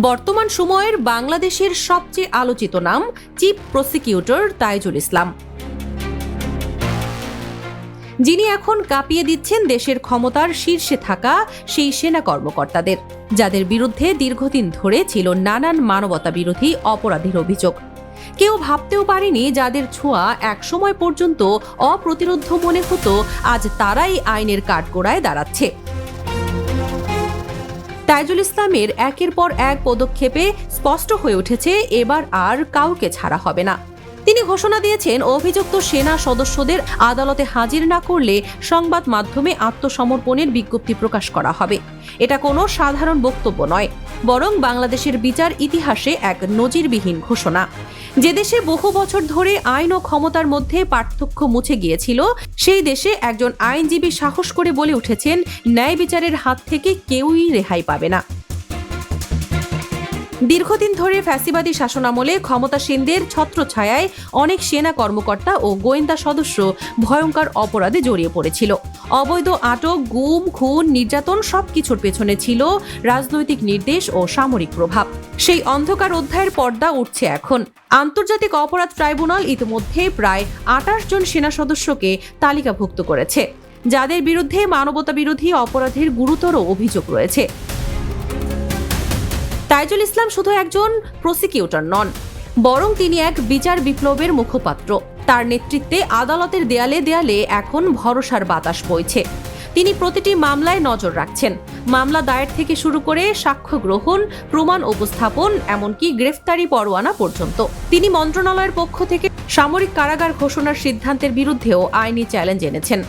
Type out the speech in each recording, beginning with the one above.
বর্তমান সময়ের বাংলাদেশের সবচেয়ে আলোচিত নাম চিফ প্রসিকিউটর তাইজুল ইসলাম। যিনি এখন কাঁপিয়ে দিচ্ছেন দেশের ক্ষমতার শীর্ষে থাকা সেই সেনা কর্মকর্তাদের, যাদের বিরুদ্ধে দীর্ঘদিন ধরে ছিল নানান মানবতা বিরোধী অপরাধের অভিযোগ। কেউ ভাবতেও পারেনি যাদের ছোঁয়া একসময় পর্যন্ত অপ্রতিরোধ্য মনে হতো, আজ তারাই আইনের কাঠগোড়ায় দাঁড়াচ্ছে। তাইজুল ইসলামের একের পর এক পদক্ষেপে স্পষ্ট হয়ে উঠেছে, এবার আর কাউকে ছাড়া হবে না। তিনি ঘোষণা দিয়েছেন, অভিযুক্ত সেনা সদস্যদের আদালতে হাজির না করলে সংবাদ মাধ্যমে আত্মসমর্পণের বিজ্ঞপ্তি প্রকাশ করা হবে। এটা কোনো সাধারণ বক্তব্য নয়, বরং বাংলাদেশের বিচার ইতিহাসে এক নজিরবিহীন ঘোষণা। যে দেশে বহু বছর ধরে আইন ও ক্ষমতার মধ্যে পার্থক্য মুছে গিয়েছিল, সেই দেশে একজন আইনজীবী সাহস করে বলে উঠেছেন, ন্যায় বিচারের হাত থেকে কেউই রেহাই পাবে না। দীর্ঘদিন ধরে ফ্যাসিবাদী শাসনামলে ক্ষমতাসীনদের ছত্রছায়ায় অনেক সেনা কর্মকর্তা ও গোয়েন্দা সদস্য ভয়ঙ্কর অপরাধে জড়িয়ে পড়েছিল। অবৈধ আটক, গুম, খুন, নির্যাতন সবকিছুর পেছনে ছিল রাজনৈতিক নির্দেশ ও সামরিক প্রভাব। সেই অন্ধকার অধ্যায়ের পর্দা উঠছে এখন। আন্তর্জাতিক অপরাধ ট্রাইব্যুনাল ইতিমধ্যে প্রায় আটাশ জন সেনা সদস্যকে তালিকাভুক্ত করেছে। যাদের বিরুদ্ধে মানবতা বিরোধী অপরাধের গুরুতর অভিযোগ রয়েছে। তাইজুল ইসলাম শুধু একজন প্রসিকিউটর নন, বরং তিনি এক বিচার বিপ্লবের মুখপাত্র। তার নেতৃত্বে আদালতের দেয়ালে দেয়ালে এখন ভরসার বাতাস বইছে। তিনি প্রতিটি মামলায় নজর রাখছেন। মামলা দায়ের থেকে শুরু করে সাক্ষ্য গ্রহণ, প্রমাণ উপস্থাপন, এমনকি গ্রেফতারি পরোয়ানা পর্যন্ত। তিনি মন্ত্রণালয়ের পক্ষ থেকে সামরিক কারাগার ঘোষণার সিদ্ধান্তের বিরুদ্ধেও আইনি চ্যালেঞ্জ এনেছেন।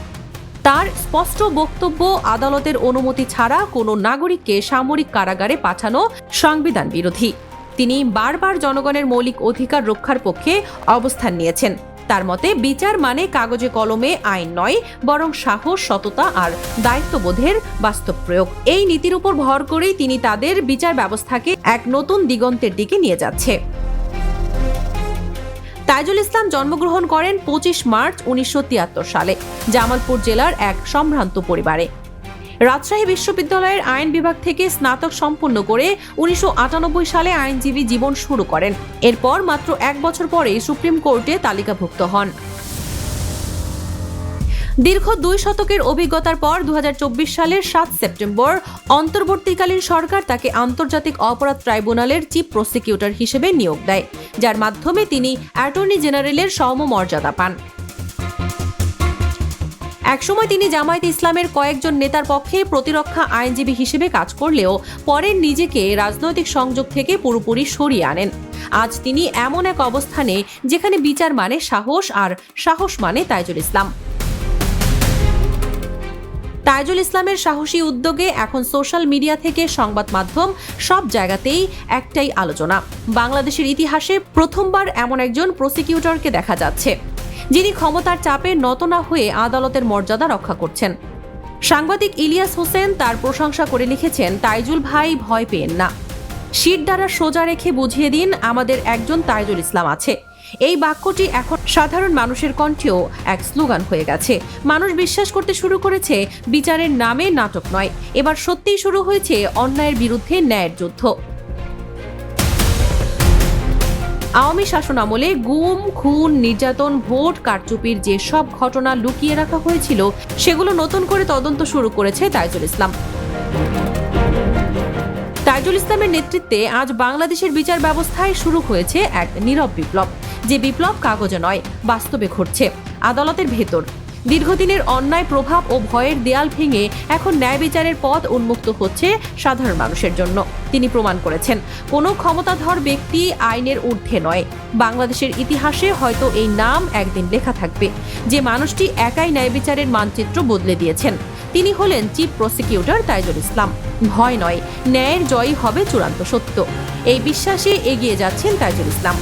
তার স্পষ্ট বক্তব্য আদালতের অনুমতি ছাড়া কোনো নাগরিককে সামরিক কারাগারে পাঠানো সংবিধান বিরোধী। তিনি বারবার জনগণের মৌলিক অধিকার রক্ষার পক্ষে অবস্থান নিয়েছেন। তার মতে, বিচার মানে কাগজে কলমে আইন নয়, বরং সাহস, সততা আর দায়িত্ববোধের বাস্তব প্রয়োগ। এই নীতির উপর ভর করেই তিনি তাদের বিচার ব্যবস্থাকে এক নতুন দিগন্তের দিকে নিয়ে যাচ্ছে। তাইজুল ইসলাম জন্মগ্রহণ করেন পঁচিশ মার্চ উনিশশো সালে, জামালপুর জেলার এক সম্ভ্রান্ত পরিবারে। রাজশাহী বিশ্ববিদ্যালয়ের আইন বিভাগ থেকে স্নাতক সম্পন্ন করে উনিশশো আটানব্বই সালে আইনজীবী জীবন শুরু করেন। এরপর মাত্র এক বছর পরে সুপ্রিম কোর্টে তালিকাভুক্ত হন। দীর্ঘ দুই শতকের অভিজ্ঞতার পর দু হাজার চব্বিশ সালের সাত সেপ্টেম্বর অন্তর্বর্তীকালীন সরকার তাকে আন্তর্জাতিক অপরাধ ট্রাইব্যুনালের চিফ প্রসিকিউটর হিসেবে নিয়োগ দেয়, যার মাধ্যমে তিনি অ্যাটর্নি জেনারেলের সমমর্যাদা পান। একসময় তিনি জামায়াত ইসলামের কয়েকজন নেতার পক্ষে প্রতিরক্ষা আইনজীবী হিসেবে কাজ করলেও পরে নিজেকে রাজনৈতিক সংযোগ থেকে পুরোপুরি সরিয়ে আনেন। আজ তিনি এমন এক অবস্থানে যেখানে বিচার মানে সাহস আর সাহস মানে তাইজুল ইসলাম। তাইজুল ইসলামের সাহসী উদ্যোগে এখন সোশ্যাল মিডিয়া থেকে সংবাদ মাধ্যম সব জায়গাতেই একটাই আলোচনা। বাংলাদেশের ইতিহাসে প্রথমবার এমন একজন প্রসিকিউটরকে দেখা যাচ্ছে, যিনি ক্ষমতার চাপে নত না হয়ে আদালতের মর্যাদা রক্ষা করছেন। সাংবাদিক ইলিয়াস হোসেন তার প্রশংসা করে লিখেছেন, তাইজুল ভাই ভয় পেয়েন না। শির দ্বারা সোজা রেখে বুঝিয়ে দিন, আমাদের একজন তাইজুল ইসলাম আছে। এই বাক্যটি এখন সাধারণ মানুষের কণ্ঠেও এক স্লোগান হয়ে গেছে। মানুষ বিশ্বাস করতে শুরু করেছে, বিচারের নামে নাটক নয়। এবার সত্যিই শুরু হয়েছে অন্যায়ের বিরুদ্ধে ন্যায়ের যুদ্ধ। আওয়ামী শাসন আমলে গুম, খুন, নির্যাতন, ভোট, কারচুপির যে সব ঘটনা লুকিয়ে রাখা হয়েছিল, সেগুলো নতুন করে তদন্ত শুরু করেছে তাইজুল ইসলাম। তাইজুল ইসলামের নেতৃত্বে আজ বাংলাদেশের বিচার ব্যবস্থায় শুরু হয়েছে এক নীরব বিপ্লব। যে বিপ্লব কাগজে নয়, বাস্তবে ঘটছে। আদালতের ভেতর। দীর্ঘদিনের অন্যায়, প্রভাব ও ভয়ের দেয়াল ভেঙে এখন ন্যায় বিচারের পথ উন্মুক্ত হচ্ছে সাধারণ মানুষের জন্য। তিনি প্রমাণ করেছেন, কোনো ক্ষমতাধর ব্যক্তি আইনের ঊর্ধ্বে নয়। বাংলাদেশের ইতিহাসে হয়তো এই নাম একদিন লেখা থাকবে। যে মানুষটি একাই ন্যায় বিচারের মানচিত্র বদলে দিয়েছেন। তিনি হলেন চিফ প্রসিকিউটর তাইজুল ইসলাম। ভয় নয়, ন্যায়ের জয়ই হবে চূড়ান্ত সত্য। এই বিশ্বাসে এগিয়ে যাচ্ছেন তাইজুল ইসলাম।